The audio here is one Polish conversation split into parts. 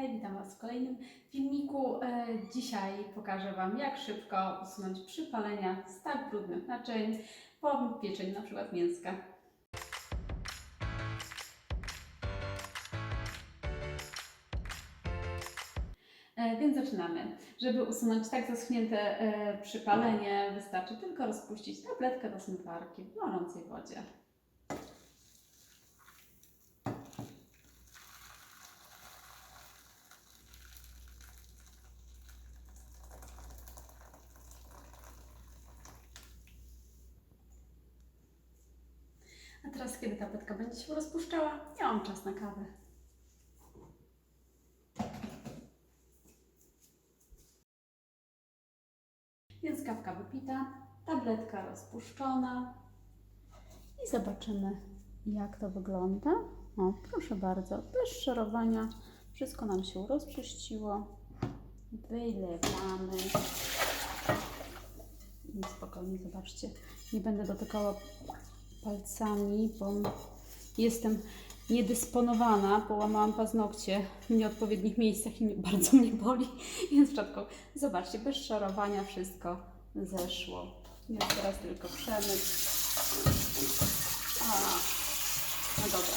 Hej, witam Was w kolejnym filmiku. E, Dzisiaj pokażę Wam, jak szybko usunąć przypalenia z tak brudnych naczyń po pieczeniu na przykład mięska. E, Więc zaczynamy. Żeby usunąć tak zaschnięte e, przypalenie, wystarczy tylko rozpuścić tabletkę do zmywarki w gorącej wodzie. A kiedy tabletka będzie się rozpuszczała, ja mam czas na kawę. Więc kawka wypita, tabletka rozpuszczona i zobaczymy, jak to wygląda. O, proszę bardzo, bez szorowania wszystko nam się rozpuściło. Wylewamy. I spokojnie, zobaczcie, nie będę dotykała palcami, bo jestem niedysponowana, połamałam paznokcie w nieodpowiednich miejscach i bardzo mnie boli, więc szczotką, zobaczcie, bez szorowania wszystko zeszło. Więc teraz tylko przemyć. A, no dobra,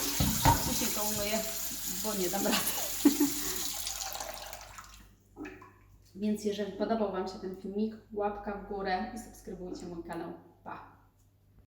później to umyję, bo nie dam rady. Więc jeżeli podobał Wam się ten filmik, łapka w górę i subskrybujcie mój kanał. Pa!